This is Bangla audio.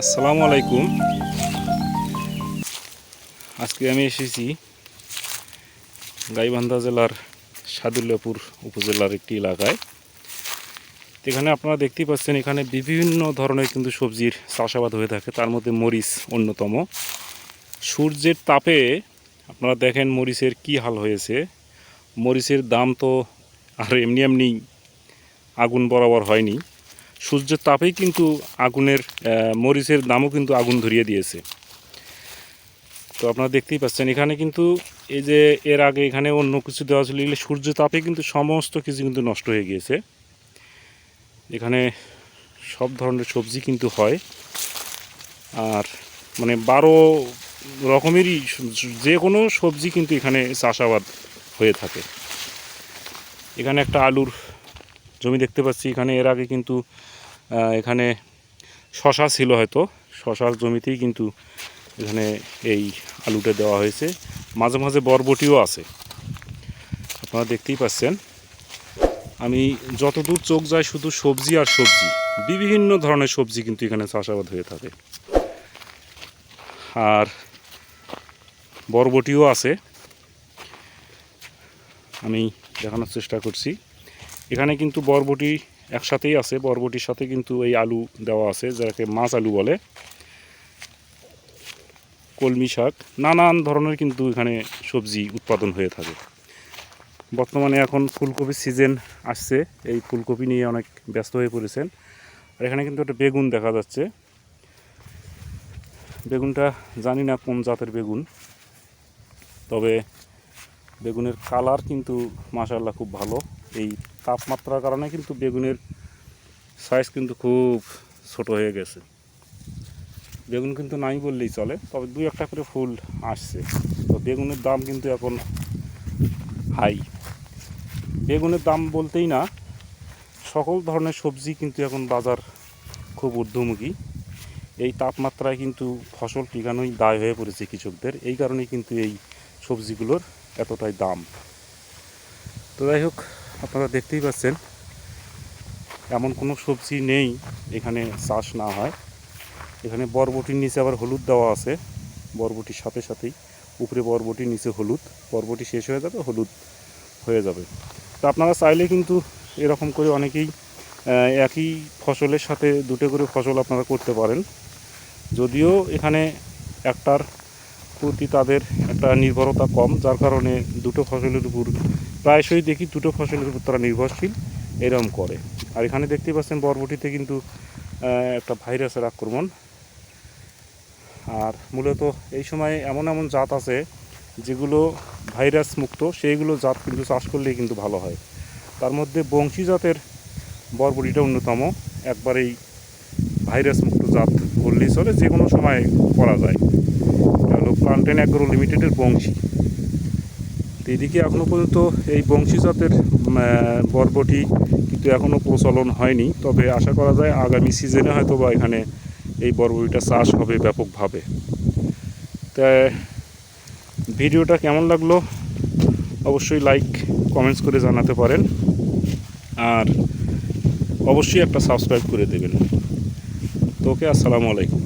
আসসালামু আলাইকুম। আজকে আমি এসেছি গাইবান্ধা জেলার সাদুল্লাপুর উপজেলার একটি এলাকায়। এখানে আপনারা দেখতেই পাচ্ছেন, এখানে বিভিন্ন ধরনের কিন্তু সবজির চাষাবাদ হয়ে থাকে। তার মধ্যে মরিচ অন্যতম। সূর্যের তাপে আপনারা দেখেন মরিচের কি হাল হয়েছে। মরিচের দাম তো আর এমনি এমনি আগুন বরাবর হয়নি। সূর্যের তাপেই কিন্তু আগুনের মরিচের দামও কিন্তু আগুন ধরিয়ে দিয়েছে। তো আপনারা দেখতেই পাচ্ছেন, এখানে কিন্তু এই যে এর আগে এখানে অন্য কিছু দেওয়া ছিল, এগুলো সূর্য তাপে কিন্তু সমস্ত কিছু কিন্তু নষ্ট হয়ে গিয়েছে। এখানে সব ধরনের সবজি কিন্তু হয়। আর মানে বারো রকমেরই যে কোনো সবজি কিন্তু এখানে চাষাবাদ হয়ে থাকে। এখানে একটা আলুর জমি দেখতে পাচ্ছি, এখানে এর আগে কিন্তু এখানে শশা ছিল হয়তো। শশার জমিতেই কিন্তু এখানে এই আলুটা দেওয়া হয়েছে। মাঝে মাঝে বরবটিও আছে। আপনারা দেখতেই পাচ্ছেন। আমি যতদূর চোখ যায় শুধু সবজি আর সবজি, বিভিন্ন ধরনের সবজি কিন্তু এখানে চাষাবাদ হয়ে থাকে। আর বরবটিও আছে। আমি দেখানোর চেষ্টা করছি। এখানে কিন্তু বরবটি একসাথেই আছে। বরবটির সাথে কিন্তু এই আলু দেওয়া আছে, যাকে মাছ আলু বলে। কলমি শাক, নানান ধরনের কিন্তু এখানে সবজি উৎপাদন হয়ে থাকে। বর্তমানে এখন ফুলকপির সিজন আসছে। এই ফুলকপি নিয়ে অনেক ব্যস্ত হয়ে পড়েছেন। আর এখানে কিন্তু একটা বেগুন দেখা যাচ্ছে। বেগুনটা জানি না কোন জাতের বেগুন, তবে বেগুনের কালার কিন্তু মাশাল্লাহ খুব ভালো। এই তাপমাত্রার কারণে কিন্তু বেগুনের সাইজ কিন্তু খুব ছোট হয়ে গেছে। বেগুন কিন্তু নাই বললেই চলে, তবে দুই একটা করে ফুল আসছে। তো বেগুনের দাম কিন্তু এখন হাই বেগুনের দাম বলতেই না, সকল ধরনের সবজি কিন্তু এখন বাজার খুব ঊর্ধ্বমুখী। এই তাপমাত্রায় কিন্তু ফসল টিকানোই দায় হয়ে পড়েছে কৃষকদের। এই কারণে কিন্তু এই সবজিগুলোর এতটাই দাম। তো যাই হোক, আপনারা দেখতেই পাচ্ছেন, এমন কোনো সবজি নেই এখানে চাষ না হয়। এখানে বরবটির নিচে আবার হলুদ দেওয়া আছে, বরবটির সাথে সাথেই। উপরে বরবটির নিচে হলুদ। বরবটি শেষ হয়ে যাবে, হলুদ হয়ে যাবে। তো আপনারা চাইলে কিন্তু এরকম করে অনেকেই একই ফসলের সাথে দুটো করে ফসল আপনারা করতে পারেন। যদিও এখানে একটার প্রতি তাদের একটা নির্ভরতা কম, যার কারণে দুটো ফসলের উপর প্রায়শই দেখি দুটো ফসলের উপর তারা নির্ভরশীল এরকম করে। আর এখানে দেখতেই পাচ্ছেন বরবটিতে কিন্তু একটা ভাইরাসের আক্রমণ। আর মূলত এই সময় এমন এমন জাত আছে যেগুলো ভাইরাস মুক্ত, সেইগুলো জাত কিন্তু চাষ করলেই কিন্তু ভালো হয়। তার মধ্যে বংশী জাতের বরবটিটা অন্যতম। একবারেই ভাইরাস মুক্ত জাত বললেই চলে যে কোনো সময় করা যায়। হলো অ্যাগ্রো লিমিটেডের বংশী। তো এদিকে এখনও পর্যন্ত এই বংশী জাতের বরবটি কিন্তু এখনও প্রচলন হয়নি। তবে আশা করা যায় আগামী সিজনে হয়তো বা এখানে এই বরবটিটা চাষ হবে ব্যাপকভাবে। তা, ভিডিওটা কেমন লাগল? অবশ্যই লাইক কমেন্টস করে জানাতে পারেন। আর অবশ্যই একটা সাবস্ক্রাইব করে দেবেন। তো ওকে, আসসালামু আলাইকুম।